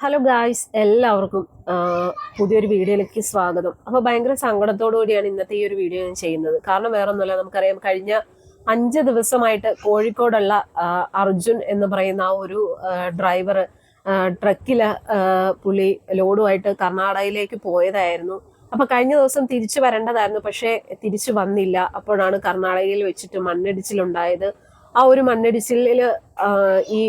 Hello guys എല്ലാവർക്കും പുതിയൊരു വീഡിയോയിലേക്ക് സ്വാഗതം. അപ്പോൾ ഭയങ്കര സങ്കടത്തോടു കൂടിയാണ് ഇന്നത്തെ ഈ ഒരു വീഡിയോ ഞാൻ ചെയ്യുന്നത്. കാരണം വേറെ ഒന്നുമല്ല നമുക്കറിയാം കഴിഞ്ഞ അഞ്ച് ദിവസമായിട്ട് കോഴിക്കോടുള്ള അർജുൻ എന്ന് പറയുന്ന ആ ഒരു ഡ്രൈവർ ട്രക്കിൽ പുള്ളി ലോഡുമായിട്ട് കർണാടകയിലേക്ക് പോയതായിരുന്നു. അപ്പോൾ കഴിഞ്ഞ ദിവസം തിരിച്ചു വരേണ്ടതായിരുന്നു പക്ഷേ തിരിച്ചു വന്നില്ല. അപ്പോഴാണ് കർണാടകയിൽ വെച്ചിട്ട് മണ്ണിടിച്ചിലുണ്ടായത്. ആ ഒരു മണ്ണിടിച്ചിലിൽ ഈ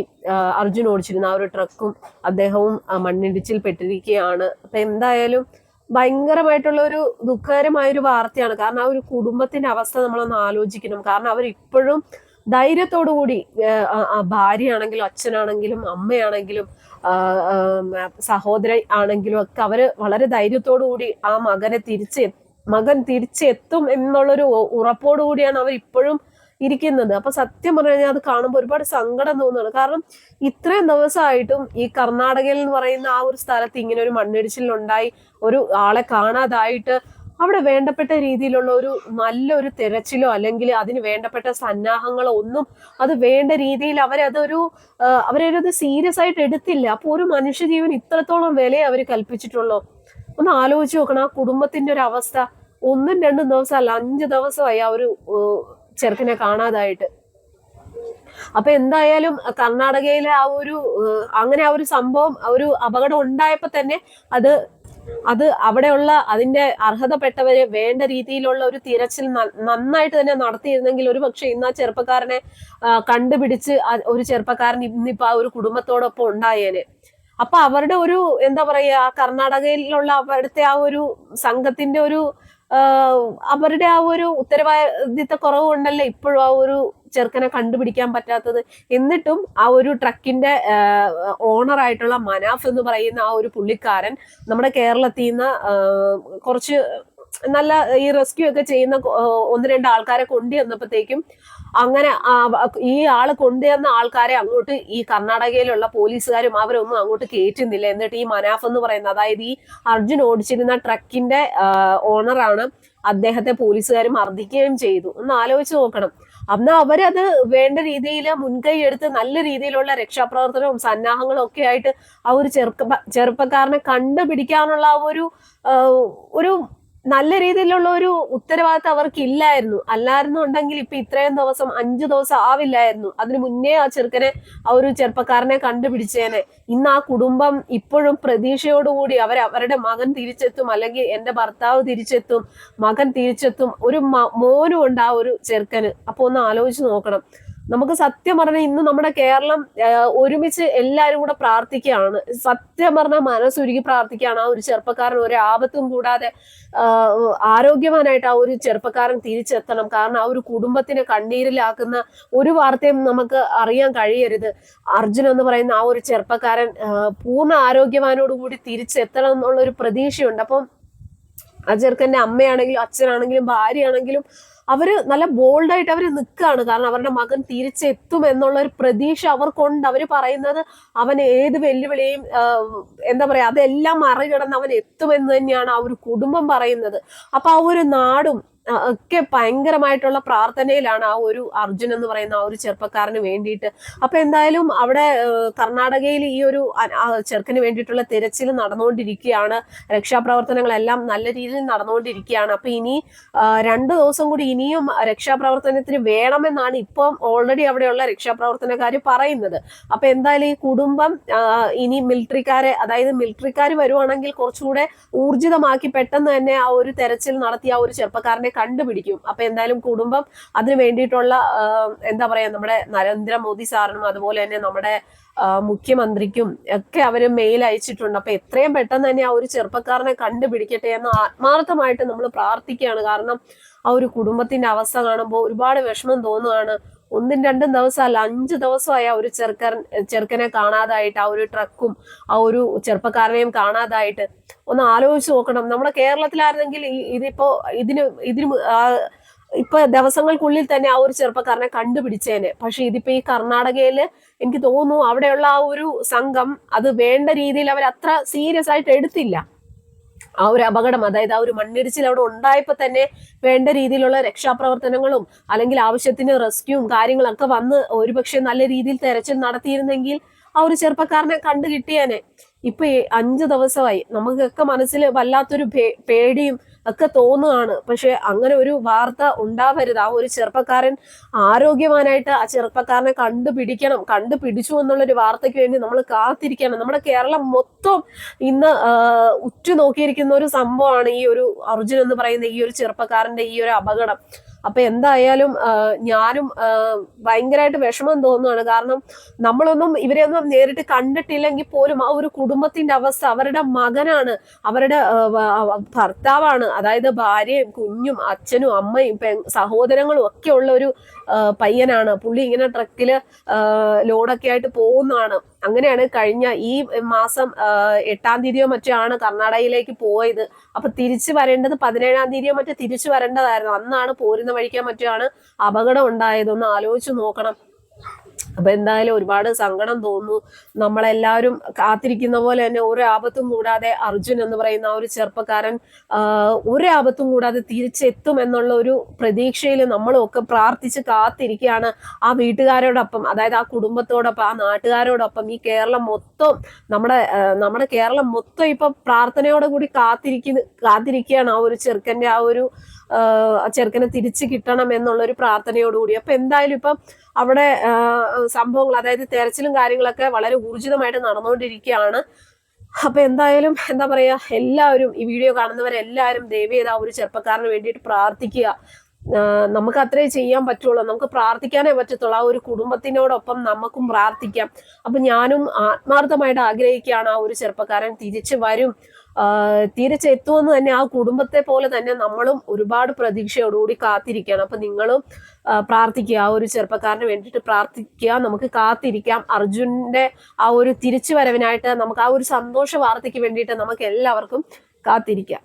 അർജുൻ ഓടിച്ചിരുന്ന ആ ഒരു ട്രക്കും അദ്ദേഹവും മണ്ണിടിച്ചിൽ പെട്ടിരിക്കുകയാണ്. അപ്പം എന്തായാലും ഭയങ്കരമായിട്ടുള്ള ഒരു ദുഃഖകരമായ ഒരു വാർത്തയാണ്. കാരണം ആ ഒരു കുടുംബത്തിന്റെ അവസ്ഥ നമ്മളൊന്ന് ആലോചിക്കണം. കാരണം അവർ ഇപ്പോഴും ധൈര്യത്തോടു കൂടി ഭാര്യയാണെങ്കിലും അച്ഛനാണെങ്കിലും അമ്മയാണെങ്കിലും സഹോദര ആണെങ്കിലും ഒക്കെ അവർ വളരെ ധൈര്യത്തോടു കൂടി ആ മകനെ തിരിച്ച് മകൻ തിരിച്ചെത്തും എന്നുള്ളൊരു ഉറപ്പോടു കൂടിയാണ് അവർ ഇപ്പോഴും ഇരിക്കുന്നത്. അപ്പൊ സത്യം പറഞ്ഞു കഴിഞ്ഞാൽ അത് കാണുമ്പോൾ ഒരുപാട് സങ്കടം തോന്നുകയാണ് കാരണം ഇത്രയും ദിവസമായിട്ടും ഈ കർണാടകയിൽ എന്ന് പറയുന്ന ആ ഒരു സ്ഥലത്ത് ഇങ്ങനെ ഒരു മണ്ണിടിച്ചിലുണ്ടായി ഒരു ആളെ കാണാതായിട്ട് അവിടെ വേണ്ടപ്പെട്ട രീതിയിലുള്ള ഒരു നല്ലൊരു തിരച്ചിലോ അല്ലെങ്കിൽ അതിന് വേണ്ടപ്പെട്ട സന്നാഹങ്ങളോ ഒന്നും അത് വേണ്ട രീതിയിൽ അവരതൊരു അവരത് സീരിയസ് ആയിട്ട് എടുത്തില്ല. അപ്പോൾ ഒരു മനുഷ്യജീവൻ ഇത്രത്തോളം വില അവർ കൽപ്പിച്ചിട്ടുള്ളൂ. ഒന്ന് ആലോചിച്ച് നോക്കണം. ആ കുടുംബത്തിന്റെ ഒരു അവസ്ഥ ഒന്നും രണ്ടും അല്ല അഞ്ച് ദിവസമായി ആ ഒരു ചെറുക്കനെ കാണാതായിട്ട്. അപ്പൊ എന്തായാലും കർണാടകയിലെ ആ ഒരു അങ്ങനെ ആ ഒരു സംഭവം ഒരു അപകടം ഉണ്ടായപ്പോ തന്നെ അത് അത് അവിടെയുള്ള അതിന്റെ അർഹതപ്പെട്ടവരെ വേണ്ട രീതിയിലുള്ള ഒരു തിരച്ചിൽ നന്നായിട്ട് തന്നെ നടത്തിയിരുന്നെങ്കിൽ ഒരു പക്ഷെ ഇന്ന് ആ ചെറുപ്പക്കാരനെ കണ്ടുപിടിച്ച് ഒരു ചെറുപ്പക്കാരൻ ഇന്നിപ്പോ ആ ഒരു കുടുംബത്തോടൊപ്പം ഉണ്ടായേനെ. അപ്പൊ അവരുടെ ഒരു എന്താ പറയാ കർണാടകയിലുള്ള അവിടുത്തെ ആ ഒരു സംഘത്തിന്റെ ഒരു അവരുടെ ആ ഒരു ഉത്തരവാദിത്ത കുറവ് കൊണ്ടല്ലേ ഇപ്പോഴും ആ ഒരു ചെറുക്കനെ കണ്ടുപിടിക്കാൻ പറ്റാത്തത്. എന്നിട്ടും ആ ഒരു ട്രക്കിന്റെ ഓണർ ആയിട്ടുള്ള മനാഫ് എന്ന് പറയുന്ന ആ ഒരു പുള്ളിക്കാരൻ നമ്മുടെ കേരളത്തിൽ നിന്ന് കുറച്ച് നല്ല ഈ റെസ്ക്യൂ ഒക്കെ ചെയ്യുന്ന ഒന്ന് രണ്ട് ആൾക്കാരെ കൊണ്ടുവന്നപ്പോഴത്തേക്കും അങ്ങനെ ഈ ആൾ കൊണ്ടുവന്ന ആൾക്കാരെ അങ്ങോട്ട് ഈ കർണാടകയിലുള്ള പോലീസുകാരും അവരൊന്നും അങ്ങോട്ട് കയറ്റുന്നില്ല എന്നിട്ട് ഈ മനാഫ് എന്ന് പറയുന്ന അതായത് ഈ അർജുൻ ഓടിച്ചിരുന്ന ട്രക്കിന്റെ ഓണറാണ് അദ്ദേഹത്തെ പോലീസുകാർ മർദ്ദിക്കുകയും ചെയ്തു. ഒന്ന് ആലോചിച്ച് നോക്കണം. അന്ന് അവരത് വേണ്ട രീതിയിൽ മുൻകൈ എടുത്ത് നല്ല രീതിയിലുള്ള രക്ഷാപ്രവർത്തനവും സന്നാഹങ്ങളും ഒക്കെ ആയിട്ട് ആ ഒരു ചെറുപ്പ ചെറുപ്പക്കാരനെ കണ്ടുപിടിക്കാനുള്ള ആ ഒരു ഒരു നല്ല രീതിയിലുള്ള ഒരു ഉത്തരവാദിത്തം അവർക്ക് ഇല്ലായിരുന്നു അല്ലായിരുന്നുണ്ടെങ്കിൽ ഇപ്പൊ ഇത്രയും ദിവസം അഞ്ചു ദിവസം ആവില്ലായിരുന്നു. അതിനു മുന്നേ ആ ചെറുക്കനെ ആ ഒരു ചെറുപ്പക്കാരനെ കണ്ടുപിടിച്ചേനെ. ഇന്ന് ആ കുടുംബം ഇപ്പോഴും പ്രതീക്ഷയോടുകൂടി അവർ അവരുടെ മകൻ തിരിച്ചെത്തും അല്ലെങ്കിൽ എന്റെ ഭർത്താവ് തിരിച്ചെത്തും മകൻ തിരിച്ചെത്തും ഒരു മോനും ഉണ്ട് ആ ഒരു ചെറുക്കന്. അപ്പൊ ഒന്ന് ആലോചിച്ച് നോക്കണം. നമുക്ക് സത്യം പറഞ്ഞാൽ ഇന്ന് നമ്മുടെ കേരളം ഒരുമിച്ച് എല്ലാവരും കൂടെ പ്രാർത്ഥിക്കുകയാണ്. സത്യം പറഞ്ഞാൽ മനസ്സുരുകി പ്രാർത്ഥിക്കുകയാണ് ആ ഒരു ചെറുപ്പക്കാരൻ. ഒരു ആപത്തും കൂടാതെ ആരോഗ്യവാനായിട്ട് ആ ഒരു ചെറുപ്പക്കാരൻ തിരിച്ചെത്തണം. കാരണം ആ ഒരു കുടുംബത്തിനെ കണ്ണീരിലാക്കുന്ന ഒരു വാർത്തയും നമുക്ക് അറിയാൻ കഴിയരുത്. അർജുൻ എന്ന് പറയുന്ന ആ ഒരു ചെറുപ്പക്കാരൻ പൂർണ ആരോഗ്യവാനോടുകൂടി തിരിച്ചെത്തണം എന്നുള്ള ഒരു പ്രതീക്ഷയുണ്ട്. അപ്പം ആ ചെറുക്കന്റെ അമ്മയാണെങ്കിലും അച്ഛനാണെങ്കിലും ഭാര്യയാണെങ്കിലും അവർ നല്ല ബോൾഡായിട്ട് അവർ നിൽക്കുകയാണ്. കാരണം അവരുടെ മകൻ തിരിച്ചെത്തും എന്നുള്ള ഒരു പ്രതീക്ഷ അവർക്കുണ്ട്. അവർ പറയുന്നത് അവൻ ഏത് വെല്ലുവിളിയും എന്താ പറയാ അതെല്ലാം മറികടന്ന് അവൻ എത്തുമെന്ന് തന്നെയാണ് ആ ഒരു കുടുംബം പറയുന്നത്. അപ്പൊ ആ ഒരു നാടും ഒക്കെ ഭയങ്കരമായിട്ടുള്ള പ്രാർത്ഥനയിലാണ് ആ ഒരു അർജുൻ എന്ന് പറയുന്ന ആ ഒരു ചെറുപ്പക്കാരന് വേണ്ടിയിട്ട്. അപ്പൊ എന്തായാലും അവിടെ കർണാടകയിൽ ഈ ഒരു ചെറുക്കന് വേണ്ടിയിട്ടുള്ള തിരച്ചിൽ നടന്നുകൊണ്ടിരിക്കുകയാണ്. രക്ഷാപ്രവർത്തനങ്ങളെല്ലാം നല്ല രീതിയിൽ നടന്നുകൊണ്ടിരിക്കുകയാണ്. അപ്പൊ ഇനി രണ്ടു ദിവസം കൂടി ഇനിയും രക്ഷാപ്രവർത്തനത്തിന് വേണമെന്നാണ് ഇപ്പം ഓൾറെഡി അവിടെയുള്ള രക്ഷാപ്രവർത്തനക്കാർ പറയുന്നത്. അപ്പൊ എന്തായാലും ഈ കുടുംബം ഇനി മിലിറ്ററിക്കാരെ അതായത് മിലിറ്ററിക്കാർ വരുവാണെങ്കിൽ കുറച്ചുകൂടെ ഊർജിതമാക്കി പെട്ടെന്ന് തന്നെ ആ ഒരു തെരച്ചിൽ നടത്തി ആ ഒരു ചെറുപ്പക്കാരനെ കണ്ടുപിടിക്കും. അപ്പൊ എന്തായാലും കുടുംബം അതിന് വേണ്ടിയിട്ടുള്ള എന്താ പറയാ നമ്മുടെ നരേന്ദ്രമോദി സാറിനും അതുപോലെ തന്നെ നമ്മുടെ മുഖ്യമന്ത്രിക്കും ഒക്കെ അവർ മെയിൽ അയച്ചിട്ടുണ്ട്. അപ്പൊ എത്രയും പെട്ടെന്ന് തന്നെ ആ ഒരു ചെറുപ്പക്കാരനെ കണ്ടുപിടിക്കട്ടെ എന്ന് ആത്മാർത്ഥമായിട്ട് നമ്മൾ പ്രാർത്ഥിക്കുകയാണ്. കാരണം ആ ഒരു കുടുംബത്തിന്റെ അവസ്ഥ കാണുമ്പോൾ ഒരുപാട് വിഷമം തോന്നുകയാണ്. ഒന്നും രണ്ടും ദിവസമല്ല അഞ്ച് ദിവസമായി ഒരു ചെറുക്കൻ ചെറുക്കനെ കാണാതായിട്ട് ആ ഒരു ട്രക്കും ആ ഒരു ചെറുപ്പക്കാരനെയും കാണാതായിട്ട്. ഒന്ന് ആലോചിച്ച് നോക്കണം. നമ്മുടെ കേരളത്തിലായിരുന്നെങ്കിൽ ഇതിപ്പോ ഇതിന് ഇതിന് ഇപ്പൊ ദിവസങ്ങൾക്കുള്ളിൽ തന്നെ ആ ഒരു ചെറുപ്പക്കാരനെ കണ്ടുപിടിച്ചേനെ. പക്ഷെ ഇതിപ്പോ ഈ കർണാടകയിൽ എനിക്ക് തോന്നുന്നു അവിടെയുള്ള ആ ഒരു സംഘം അത് വേണ്ട രീതിയിൽ അവർ അത്ര സീരിയസ് ആയിട്ട് എടുത്തില്ല. ആ ഒരു അപകടം അതായത് ആ ഒരു മണ്ണിടിച്ചിൽ അവിടെ ഉണ്ടായപ്പോൾ തന്നെ വേണ്ട രീതിയിലുള്ള രക്ഷാപ്രവർത്തനങ്ങളും അല്ലെങ്കിൽ ആവശ്യത്തിന് റെസ്ക്യൂവും കാര്യങ്ങളൊക്കെ വന്ന് ഒരുപക്ഷെ നല്ല രീതിയിൽ തെരച്ചിൽ നടത്തിയിരുന്നെങ്കിൽ ആ ഒരു ചെറുപ്പക്കാരനെ കണ്ടു കിട്ടിയാനെ. ഇപ്പൊ അഞ്ചു ദിവസമായി. നമുക്കൊക്കെ മനസ്സിൽ വല്ലാത്തൊരു പേടിയും ഒക്കെ തോന്നുകയാണ്. പക്ഷെ അങ്ങനെ ഒരു വാർത്ത ഉണ്ടാവരുത്. ആ ഒരു ചെറുപ്പക്കാരൻ ആരോഗ്യവാനായിട്ട് ആ ചെറുപ്പക്കാരനെ കണ്ടുപിടിക്കണം കണ്ടുപിടിച്ചു എന്നുള്ളൊരു വാർത്തയ്ക്ക് വേണ്ടി നമ്മൾ കാത്തിരിക്കണം. നമ്മുടെ കേരളം മൊത്തം ഇന്ന് ഉറ്റുനോക്കിയിരിക്കുന്ന ഒരു സംഭവമാണ് ഈ ഒരു അർജുൻ എന്ന് പറയുന്ന ഈ ഒരു ചെറുപ്പക്കാരന്റെ ഈ ഒരു അപകടം. അപ്പൊ എന്തായാലും ഞാനും ഭയങ്കരമായിട്ട് വിഷമം തോന്നുകയാണ് കാരണം നമ്മളൊന്നും ഇവരെയൊന്നും നേരിട്ട് കണ്ടിട്ടില്ലെങ്കിൽ പോലും ആ ഒരു കുടുംബത്തിന്റെ അവസ്ഥ അവരുടെ മകനാണ് അവരുടെ ഭർത്താവാണ്. അതായത് ഭാര്യയും കുഞ്ഞും അച്ഛനും അമ്മയും സഹോദരങ്ങളും ഒക്കെ ഉള്ള ഒരു പയ്യനാണ്. പുള്ളി ഇങ്ങനെ ട്രക്കിൽ ലോഡൊക്കെ ആയിട്ട് പോകുന്നതാണ്. അങ്ങനെയാണ് കഴിഞ്ഞ ഈ മാസം എട്ടാം തീയതിയോ മറ്റോ ആണ് കർണാടകയിലേക്ക് പോയത്. അപ്പൊ തിരിച്ചു വരേണ്ടത് പതിനേഴാം തീയതിയോ മറ്റോ തിരിച്ചു വരേണ്ടതായിരുന്നു. അന്നാണ് പോരുന്ന വഴിക്കാൻ മറ്റോ ആണ് അപകടം ഉണ്ടായത് ഒന്ന് ആലോചിച്ച് നോക്കണം. അപ്പൊ എന്തായാലും ഒരുപാട് സങ്കടം തോന്നുന്നു. നമ്മളെല്ലാവരും കാത്തിരിക്കുന്ന പോലെ തന്നെ ഒരു ആപത്തും കൂടാതെ അർജുൻ എന്ന് പറയുന്ന ആ ഒരു ചെറുപ്പക്കാരൻ ഒരു ആപത്തും കൂടാതെ തിരിച്ചെത്തും എന്നുള്ള ഒരു പ്രതീക്ഷയിൽ നമ്മളും ഒക്കെ പ്രാർത്ഥിച്ച് കാത്തിരിക്കുകയാണ് ആ വീട്ടുകാരോടൊപ്പം അതായത് ആ കുടുംബത്തോടൊപ്പം ആ നാട്ടുകാരോടൊപ്പം ഈ കേരളം മൊത്തം നമ്മുടെ നമ്മുടെ കേരളം മൊത്തം ഇപ്പൊ പ്രാർത്ഥനയോടെ കൂടി കാത്തിരിക്കുന്ന കാത്തിരിക്കുകയാണ് ആ ഒരു ചെറുക്കന്റെ ആ ഒരു ചെറുക്കനെ തിരിച്ചു കിട്ടണം എന്നുള്ള ഒരു പ്രാർത്ഥനയോടുകൂടി. അപ്പൊ എന്തായാലും ഇപ്പം അവിടെ സംഭവങ്ങൾ അതായത് തെരച്ചിലും കാര്യങ്ങളൊക്കെ വളരെ ഊർജിതമായിട്ട് നടന്നുകൊണ്ടിരിക്കുകയാണ്. അപ്പൊ എന്തായാലും എന്താ പറയാ എല്ലാവരും ഈ വീഡിയോ കാണുന്നവരെല്ലാവരും ദയവ് ഒരു ചെറുപ്പക്കാരന് വേണ്ടിയിട്ട് പ്രാർത്ഥിക്കുക. നമുക്ക് അത്രേ ചെയ്യാൻ പറ്റുള്ളൂ. നമുക്ക് പ്രാർത്ഥിക്കാനേ പറ്റത്തുള്ളൂ. ആ ഒരു കുടുംബത്തിനോടൊപ്പം നമുക്കും പ്രാർത്ഥിക്കാം. അപ്പൊ ഞാനും ആത്മാർത്ഥമായിട്ട് ആഗ്രഹിക്കുകയാണ് ആ ഒരു ചെറുപ്പക്കാരൻ തിരിച്ചു വരും. തിരിച്ചെത്തുമെന്ന് തന്നെ ആ കുടുംബത്തെ പോലെ തന്നെ നമ്മളും ഒരുപാട് പ്രതീക്ഷയോടുകൂടി കാത്തിരിക്കുകയാണ്. അപ്പൊ നിങ്ങളും പ്രാർത്ഥിക്കുക. ആ ഒരു ചെറുപ്പക്കാരന് വേണ്ടിയിട്ട് പ്രാർത്ഥിക്കുക. നമുക്ക് കാത്തിരിക്കാം. അർജുനന്റെ ആ ഒരു തിരിച്ചു വരവിനായിട്ട് നമുക്ക് ആ ഒരു സന്തോഷ വാർത്തയ്ക്ക് വേണ്ടിയിട്ട് നമുക്ക് എല്ലാവർക്കും കാത്തിരിക്കാം.